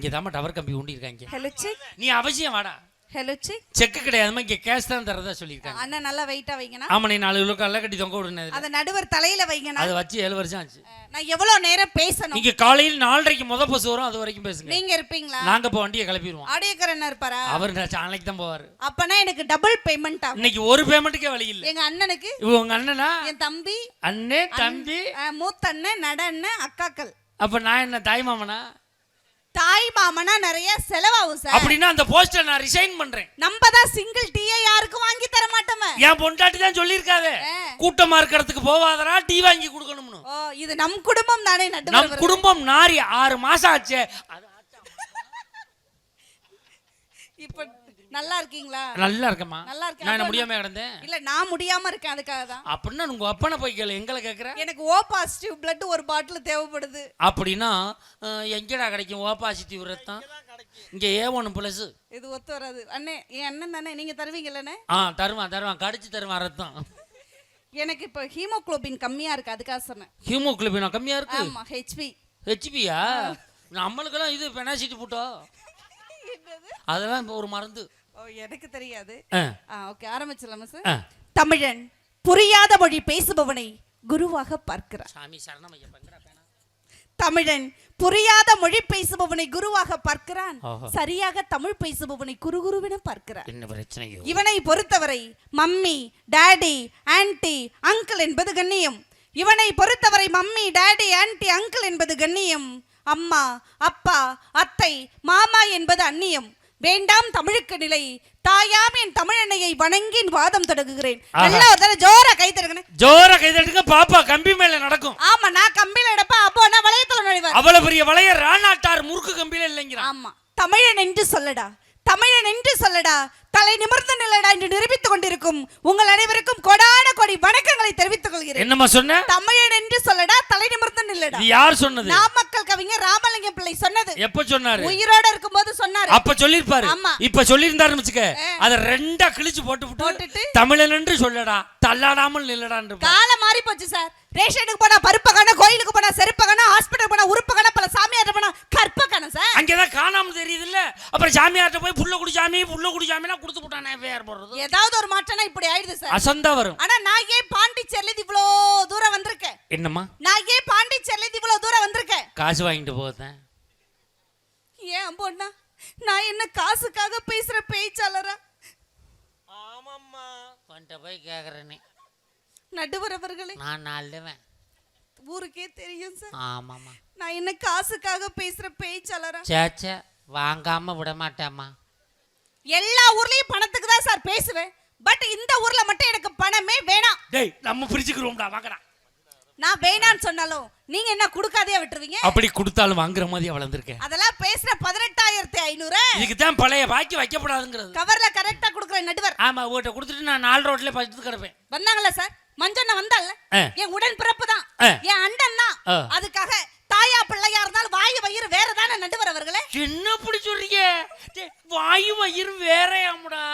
இங்க தாம டவர் கம்பி ஊண்டி இருக்காங்க ஹலோ செக் நீ அவசியம் வாடா. ஹலோ செக் செக்கு கிடையாதுமா இங்க கேஷ் தான் தரதா சொல்லியிருக்காங்க. அண்ணன் நல்லா வெயிட்டா வைங்கண்ணா. ஆமா நீ நாலு கிலோ கல்ல கட்டி தொங்க விடுனது அத நடுவர் தலையில வைங்கண்ணா. அது வச்சு ஏழு வருஷம் ஆச்சு. நான் எவ்வளவு நேரம் பேசணும்? நீங்க காலையில் நாலரைக்கு முத பஸ் வரும் அது வரைக்கும் பேசுங்க. நீங்க இருப்பீங்களா? நாங்க இப்போ வண்டியை கிளப்பிடுவோம். ஆடியோக்காரன் இருப்பாரா? அவர் நாளைக்கு தான் போவாரு. அப்பனா எனக்கு டபுள் பேமெண்ட் ஆகும். இன்னைக்கு ஒரு பேமெண்ட்டுக்கே வழி இல்ல. எங்க அண்ணனுக்கு? உங்க அண்ணனா? என் தம்பி? அண்ணே தம்பி. மூத்த அண்ணன் நட அண்ணன் அக்காக்கள். அப்ப நான் என்ன தாய் மாமனா? தாய் மாமனா நிறைய செலவாகும் சார். அப்படின்னா அந்த போஸ்டர் நான் ரிசைன் பண்றேன். நம்ம தான் சிங்கிள் டீயை யாருக்கும் வாங்கி தர மாட்டோமே. என் பொண்டாட்டி தான் சொல்லியிருக்காதே. கூட்டமா இருக்கிறதுக்கு போவாதரா டீ வாங்கி கொடுக்கணும்னு. ஓ இது நம் குடும்பம் தானே நடுவர் நம். குடும்பம் நாரி ஆறு மாசம் ஆச்சு? இப்ப நல்லா இருக்கீங்களா நல்லா இருக்கம்மா நல்லா இருக்கேன். நான் முடியாம கிடந்தேன்? இல்ல நான் முடியாம இருக்கேன் அதுக்காக தான். அப்படின்னா உங்க அப்பனை போய் கேளு எங்களை கேட்குற? எனக்கு ஓ பாசிட்டிவ் பிளட் ஒரு பாட்டில் தேவைப்படுது. அப்படின்னா எங்கடா கிடைக்கும்? ஓ பாசிட்டிவ் ரத்தம் இங்க ஏ ஒன்று ப்ளஸ் இது ஒத்து வராது. அண்ணே என் அண்ணன் தானே? நீங்க தருவீங்கல்லண்ணே ஆ தருவான் தருவான். கடிச்சு தருவான் ரத்தம் எனக்கு இப்போ ஹீமோகுளோபின் கம்மியா இருக்கு அதுக்காக சொன்னேன். ஹீமோகுளோபினா கம்மியா இருக்கு? ஆமா ஹெச்பி ஹெச்பியா நம்மளுக்கெல்லாம் இது பெனாசிட்டி போட்டோ? அதெல்லாம் இப்போ ஒரு மருந்து. எனக்கு தெரியாது. ஓகே ஆரம்பிச்சிடலாமா சார். தமிழன் புரியாத மொழி பேசுபவனை குருவாக பார்க்கிறார். சாமி சரணம் ஐயா பங்கடா பேனா. தமிழன் புரியாத மொழி பேசுபவனை குருவாக பார்க்கிறான். சரியாக தமிழ் பேசுபவனை குருகுருவென பார்க்கிறார் என்ன பிரச்சனையோ? இவனை பொறுத்தவரை மம்மி டாடி ஆன்ட்டி அங்கிள் என்பது கண்ணியம். இவனை பொறுத்தவரை மம்மி டாடி ஆன்ட்டி அங்கிள் என்பது கண்ணியம். அம்மா அப்பா அத்தை மாமா என்பது அந்நியம். வேண்டாம் தமிழுக்கு நிலை. தாயாம் என் தமிழன்னையை வணங்கி வாதம் தொடங்குகிறேன். நல்லா ஒரு தடவை ஜோரா கை தருங்கண்ணே. ஜோர கைதட்டுங்க பாப்பா கம்பி மேல நடக்கும். ஆமா நான் கம்பியில எடுப்பேன் அப்போ நான் வளையத்துல நுழைவேன். அவ்வளவு பெரிய வளைய ராணாட்டார் முறுக்கு கம்பியில இல்லைங்கிறான். ஆமா தமிழன் என்று சொல்லடா. தமிழன் என்று சொல்லடா தலை நிமிர்ந்து நில்லடா என்று நிரூபித்துக் கொண்டிருக்கும் உங்கள் அனைவருக்கும் கொடான கொடி வணக்கங்களை தெரிவித்துக் கொள்கிறேன். என்னம்மா சொன்ன? தமிழன் என்று சொல்லடா தலை நிமிர்ந்து நில்லடா. இது யார் சொன்னது? நாமக்கல் கவிஞர் ராமலிங்கம் பிள்ளை சொன்னது. எப்ப சொன்னாரு? உயிரோட இருக்கும்போது சொன்னாரு. அப்ப சொல்லிருப்பாரு ஆமா. இப்ப சொல்லியிருந்தாருன்னு வச்சுக்க. அத ரெண்டா கிழிச்சு போட்டு போட்டுட்டு? தமிழன் என்று சொல்லடா தள்ளாடாமல் நில்லடான்னு காலம் மாறி போச்சு சார். ரேஷனுக்கு போனா பருப்ப காணோம் கோயிலுக்கு போனா செருப்ப காணோம் ஹாஸ்பிட்டல் போனா உறுப்பு காணோம் பல சாமியார்ட்ட போனா கற்ப காணோம் சார் அங்கேதான் காணாம தெரியுது இல்ல அப்புறம் சாமியார்ட்ட போய் புள்ள குடி சாமி புள்ள குடி சாமிலாம் கொடுத்து விட்டானே வேற போடுறது? ஏதாவது ஒரு மாற்றம்னா இப்படி ஆயிடுது சார். அசந்தா வரும். ஆனா நான் ஏன் பாண்டிச்சேரில இருந்து இவ்வளோ தூரம் வந்திருக்கேன்? என்னம்மா? நான் ஏன் பாண்டிச்சேரில இருந்து இவ்வளோ தூரம் வந்திருக்கேன்? காசு வாங்கிட்டு போதேன் ஏன் பொண்ணா நான் என்ன காசுக்காக பேசுற பேச்சாளரா? ஆமாம்மா. பண்ணிட்ட போய் கேக்குறேனே நடுவர் அவர்களே. நான் நல்லவன் ஊருக்கே தெரியும் சார். ஆமாம்மா. நான் என்ன காசுக்காக பேசுற பேச்சாளரா? சேச்சே. வாங்காம விட மாட்டேம்மா எல்லா ஊர்லயும் பணத்துக்கு தான் சார் பேசுவேன். பட் இந்த ஊர்ல மட்டும் எனக்கு பணமே வேணாம். டேய் நம்ம பிரிச்சுக்கிறோம்டா வாங்கடா. நான் வேணான்னு சொன்னாலும் நீங்க என்ன கொடுக்காதே விட்டுருவீங்க? அப்படி கொடுத்தாலும் வாங்குற மாதிரி வளர்ந்துருக்கேன் அதெல்லாம் பேசுற பதினெட்டாயிரத்தி ஐநூறு. இதுக்கு தான் பழைய பாக்கி வைக்கப்படாதுங்கிறது. கவர்ல கரெக்டா கொடுக்குற நடுவர். ஆமா உங்கள்கிட்ட கொடுத்துட்டு நான் நாலு ரோட்ல படுத்து கிடப்பேன். வந்தாங்கல்ல சார்? மஞ்சண்ண வந்தால. என் உடன் பிறப்பு தான். என் அண்டன் தான். அதுக்காக தாயா பிள்ளையா இருந்தாலும் வாயு வயிறு வேற தானே நடுவர் அவர்களே? என்ன அப்படி சொல்றீங்க? வாயு வயிறு வேறையாமுடா.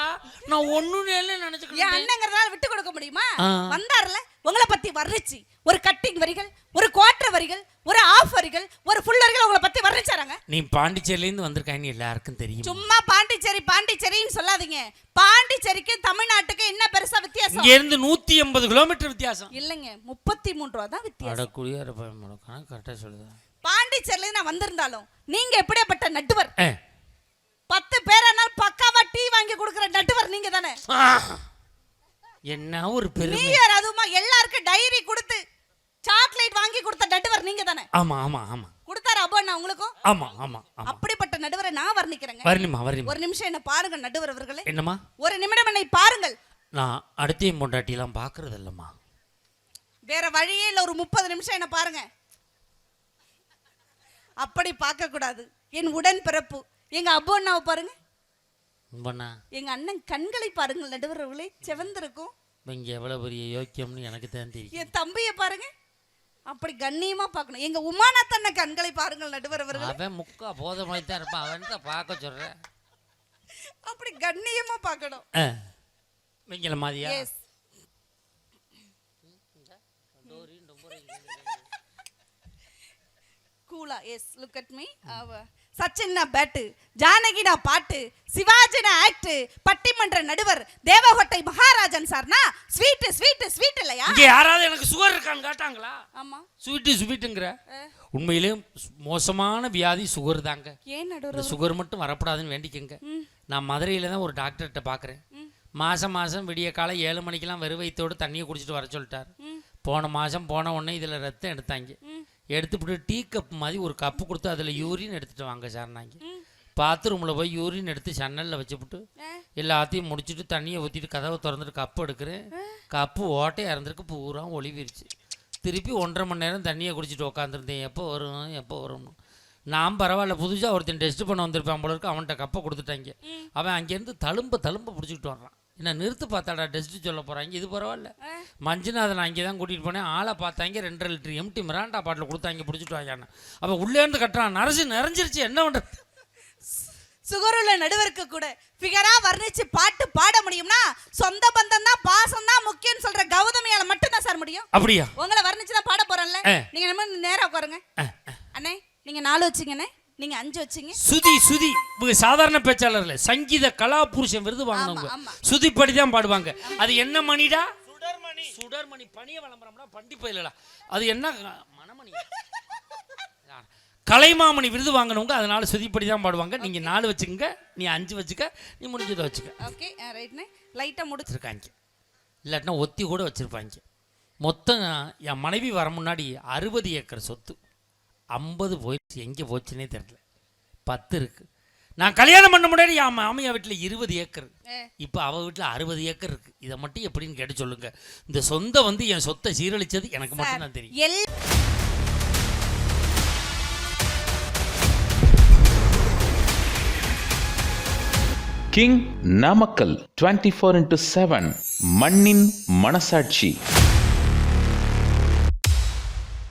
நான் ஒண்ணு என் நினைச்சுக்கிட்டேன் அண்ணங்கிறதால விட்டு கொடுக்க முடியுமா. வந்தாருல? உங்களை பத்தி வர்ணிச்சு. ஒரு கட்டிங் வரிகள் ஒரு குவார்டர் வரிகள் ஒரு ஆஃப் வரிகள் ஒரு ஃபுல் வரிகள் உங்களை பத்தி வர்ணிச்சாராங்க? நீ பாண்டிச்சேரில இருந்து வந்திருக்கான்னு எல்லாருக்கும் தெரியும்? சும்மா பாண்டிச்சேரி பாண்டிச்சேரின்னு சொல்லாதீங்க. பாண்டிச்சேரிக்கு தமிழ்நாட்டுக்கு என்ன பெருசா வித்தியாசம்? இங்க இருந்து நூத்தி எண்பது கிலோமீட்டர் வித்தியாசம். இல்லைங்க முப்பத்தி மூணு ரூபா தான் வித்தியாசம். அடக்குடியா இருப்பேன் கரெக்டா சொல்லுதா? பாண்டிச்சேரியில நான் வந்திருந்தாலும் நீங்க எப்படியாப்பட்ட நட்டுவர். பத்து பேரானால் பக்காவா டீ வாங்கி கொடுக்குற நட்டுவர் நீங்க தானே. என்ன ஒரு பெருமை. இயர் அதுவுமா எல்லாருக்கும் டைரி கொடுத்து சாக்லேட் வாங்கி கொடுத்த நட்டுவர் நீங்க தானே ஆமா ஆமா ஆமா. கொடுத்தாரு அப்போ நான் உங்களுக்கும்? ஆமா ஆமா அப்படிப்பட்ட நடுவரை நான் வர்ணிக்கிறேங்க. வர்ணிமா வர்ணிமா ஒரு நிமிஷம் என்ன பாருங்க நடுவர் அவர்களே. என்னம்மா? ஒரு நிமிடம் என்னை பாருங்கள். நான் அடுத்தையும் பொண்டாட்டிலாம் பார்க்கறது இல்லம்மா வேற வழியே இல்ல ஒரு முப்பது நிமிஷம் என்ன பாருங்க. அப்படி பார்க்க கூடாது என் உடன் பிறப்பு எங்க அப்பு அண்ணாவை பாருங்க. ரொம்பண்ணா எங்க அண்ணன் கண்களை பாருங்கள் நடுவர் அவர்களே செவந்திருக்கும். இங்க எவ்வளவு பெரிய யோக்கியம்னு எனக்கு தான் தெரியும் என் தம்பியை பாருங்க. அப்படி கண்ணியமா பார்க்கணும். எங்க உமாநாத் அண்ணன் கண்களை பாருங்கள் நடுவர் அவர்களே அவன் முக்கா போத மாதிரி தான் இருப்பான். அவன் தான் பார்க்க சொல்றேன். அப்படி கண்ணியமா பார்க்கணும். நீங்கள மாதிரியா? எஸ் கூலா எஸ் லுக் அட் மீ. சச்சின்னா பேட்டு ஜானகினா பாட்டு சிவாஜினா ஆக்ட் பட்டிமன்ற நடுவர் தேவகோட்டை மகாராஜன் சார்னா ஸ்வீட்டு ஸ்வீட்டு ஸ்வீட் இல்லையா? இங்க யாராவது எனக்கு சுகர் இருக்கான்னு கேட்டாங்களா? ஆமா. ஸ்வீட்டு ஸ்வீட்டுங்கிற. உண்மையிலே மோசமான வியாதி சுகர் தாங்க. ஏன் நடுவர் சுகர் மட்டும் வரக்கூடாதுன்னு வேண்டிக்கங்க. நான் மதுரையில் தான் ஒரு டாக்டர்கிட்ட பார்க்குறேன் மாதம் மாதம் விடிய காலை ஏழு மணிக்கெல்லாம் வெறும் வயித்தோடு தண்ணியை குடிச்சிட்டு வர சொல்லிட்டார். போன மாதம் போன உடனே இதில் ரத்தம் எடுத்தாங்க. எடுத்துவிட்டு டீ கப் மாதிரி ஒரு கப்பு கொடுத்து அதில் யூரின் எடுத்துட்டு வாங்க சார் நாங்கள் பாத்ரூமில் போய் யூரின் எடுத்து சன்னலில் வச்சுப்புட்டு எல்லாத்தையும் முடிச்சுட்டு தண்ணியை ஊற்றிட்டு கதவை திறந்துட்டு கப்பு எடுக்கிறேன். கப்பு ஓட்டையாக இருந்திருக்கு பூரா ஒளிவிருச்சு. திருப்பி ஒன்றரை மணி நேரம் தண்ணியை குடிச்சிட்டு உட்காந்துருந்தேன் எப்போ வரும் எப்போ வரும்னு. நான் பரவாயில்ல புதுசாக ஒருத்தன் டெஸ்ட் பண்ண வந்திருப்பான் போல இருக்கு. அவன்கிட்ட கப்பை கொடுத்துட்டாங்க அவன் அங்கேருந்து தழும்ப தழும்ப பிடிச்சிக்கிட்டு வர்றான். என்ன நிறுத்து பார்த்தாடா டெஸ்ட் சொல்ல போகிறாங்க இது பரவாயில்ல. மஞ்சுநாதன் அங்கே தான் கூட்டிகிட்டு போனேன். ஆளை பார்த்தாங்க ரெண்டரை லிட்டர் எம்டி மிராண்டா பாட்டில் கொடுத்தாங்க பிடிச்சிட்டு வாங்க அவன் உள்ளேருந்து கட்டுறான். நரசு நிறைஞ்சிருச்சு. என்ன பண்ணுறது சுகருள்ள நடுவருக்கு கூட ஃபிகரா வர்ணிச்சு பாட்டு பாட முடியும்னா சொந்த பந்தம் தான் பாசம் தான் முக்கியம்னு சொல்ற கௌதமியால மட்டும் தான் சார் முடியும். அப்படியா? உங்களை வர்ணிச்சு தான் பாட போறேன்ல. நீங்க நம்ம நேரா உட்காருங்க. அண்ணே நீங்க நாலு வச்சுங்கண்ணே. நீங்க அஞ்சு வச்சுங்க. சுதி சுதி. இவங்க சாதாரண பேச்சாளர் இல்ல. சங்கீத கலா புருஷன் விருது வாங்கினவங்க. ஆமா. சுதிப்படி தான் பாடுவாங்க. அது என்ன மணிடா? சுடர்மணி. சுடர்மணி. பணிய விளம்பரம்டா பண்டி போயிலடா. அது என்ன மணமணி? கலைமாமணி விருது வாங்கினவங்க அதனால சுதிப்படி தான் பாடுவாங்க. நீங்க நாலு வச்சுக்கங்க நீ அஞ்சு வச்சுக்க நீ முடிஞ்சதை வச்சுக்க. ஓகே ரைட்ண்ணே லைட்டா முடிச்சு. வச்சிருக்காங்க. இல்லாட்டினா ஒத்தி கூட வச்சிருப்பாங்க. மொத்தம் என் மனைவி வர முன்னாடி அறுபது ஏக்கர் சொத்து. ஐம்பது போயிடுச்சு. எங்கே போச்சுன்னே தெரியல. பத்து இருக்கு. நான் கல்யாணம் பண்ண முன்னாடி என் மாமியா வீட்டில் இருபது ஏக்கர். இப்போ அவள் வீட்டில் அறுபது ஏக்கர் இருக்கு. இதை மட்டும் எப்படின்னு கேட்டு சொல்லுங்க. இந்த சொந்த வந்து என் சொத்தை சீரழிச்சது எனக்கு மட்டும் தான் தெரியும். King Namakkal twenty four into seven மண்ணின் மனசாட்சி.